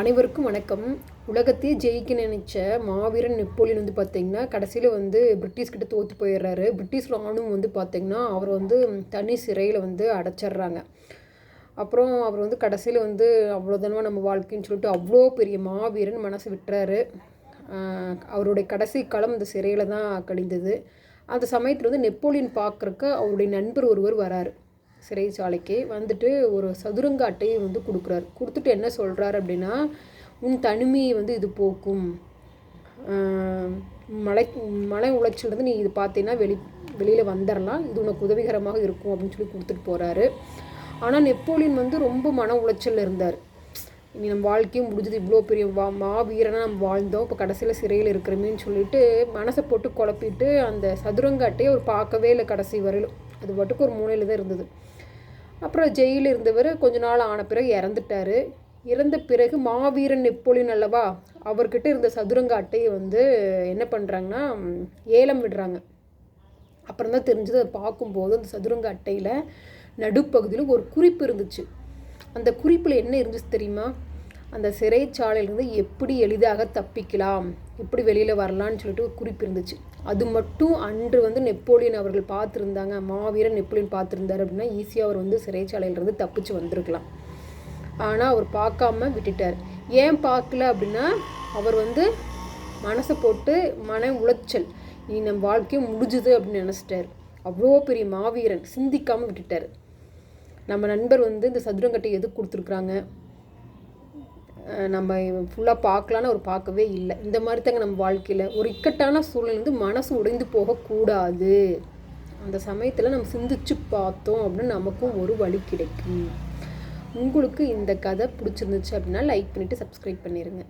அனைவருக்கும் வணக்கம். உலகத்தையே ஜெயிக்க நினைச்ச மாவீரன் நெப்போலியன் வந்து பார்த்தீங்கன்னா கடைசியில் வந்து பிரிட்டிஷ் கிட்ட தோற்று போயிடுறாரு. பிரிட்டிஷ் ராணுவம் வந்து பார்த்தீங்கன்னா அவர் வந்து தனி சிறையில் வந்து அடைச்சிட்றாங்க. அப்புறம் அவர் வந்து கடைசியில் வந்து அவ்வளோதானமா நம்ம வாழ்க்கைன்னு சொல்லிட்டு அவ்வளோ பெரிய மாவீரன் மனசு விட்டுறாரு. அவருடைய கடைசி களம் அந்த சிறையில் தான் கழிந்தது. அந்த சமயத்தில் வந்து நெப்போலியன் பார்க்குறக்கு அவருடைய நண்பர் ஒருவர் வராரு. சிறைச்சாலைக்கு வந்துட்டு ஒரு சதுரங்க அட்டையை வந்து கொடுக்குறாரு. கொடுத்துட்டு என்ன சொல்கிறாரு அப்படின்னா உன் தனிமையை வந்து இது போக்கும். மலை மலை உளைச்சல் நீ இது பார்த்தீங்கன்னா வெளி வெளியில் வந்துடலாம் இது உனக்கு உதவிகரமாக இருக்கும். அப்படின்னு சொல்லி கொடுத்துட்டு போகிறாரு ஆனால் நெப்போலியன் வந்து ரொம்ப மன உளைச்சலில் இருந்தார். இனி நம்ம வாழ்க்கையும் முடிஞ்சது இவ்வளோ பெரிய வா மாவீரனாக நம்ம வாழ்ந்தோம். இப்போ கடைசியில் சிறையில் இருக்கிறோமேன்னு சொல்லிட்டு மனசை போட்டு குழப்பிட்டு அந்த சதுரங்க அட்டையை அவர் பார்க்கவே இல்லை கடைசி வரையிலும். அது பாட்டுக்கு ஒரு மூலையில் தான் இருந்தது. அப்புறம் ஜெயிலில் இருந்தவர் கொஞ்ச நாள் ஆன பிறகு இறந்துட்டார். இறந்த பிறகு மாவீரன் நெப்போலியன் அல்லவா அவர்கிட்ட இருந்த சதுரங்க அட்டையை வந்து என்ன பண்ணுறாங்கன்னா ஏலம் விடுறாங்க. அப்புறம் தான் தெரிஞ்சது அதை பார்க்கும்போது அந்த சதுரங்க அட்டையில் நடுப்பகுதியில் ஒரு குறிப்பு இருந்துச்சு. அந்த குறிப்பில் என்ன இருந்துச்சு தெரியுமா? அந்த சிறைச்சாலையிலிருந்து எப்படி எளிதாக தப்பிக்கலாம் எப்படி வெளியில் வரலான்னு சொல்லிட்டு ஒரு குறிப்பு இருந்துச்சு. அது மட்டும் அன்று வந்து நெப்போலியன் அவர்கள் பார்த்துருந்தாங்க. மாவீரன் நெப்போலியன் பார்த்துருந்தார் அப்படின்னா ஈஸியாக அவர் வந்து சிறைச்சாலையிலிருந்து தப்பிச்சு வந்திருக்கலாம். ஆனால் அவர் பார்க்காம விட்டுட்டார். ஏன் பார்க்கல அப்படின்னா அவர் வந்து மனசை போட்டு மன உளைச்சல் இனி நம் வாழ்க்கையும் முடிஞ்சுது அப்படின்னு நினச்சிட்டார். அவ்வளோ பெரிய மாவீரன் சிந்திக்காமல் விட்டுட்டார். நம்ம நண்பர் வந்து இந்த சதுரங்கட்டை எதுக்கு கொடுத்துருக்குறாங்க? நம்ம ஃபுல்லாக பார்க்கலான்னு அவர் பார்க்கவே இல்லை. இந்த மாதிரி தாங்க நம்ம வாழ்க்கையில். ஒரு இக்கட்டான சூழல் வந்து மனசு உடைந்து போகக்கூடாது. அந்த சமயத்தில் நம்ம சிந்திச்சு பார்த்தோம் அப்படின்னு நமக்கும் ஒரு வழி கிடைக்கும். உங்களுக்கு இந்த கதை பிடிச்சிருந்துச்சு அப்படின்னா லைக் பண்ணிவிட்டு சப்ஸ்கிரைப் பண்ணிடுங்க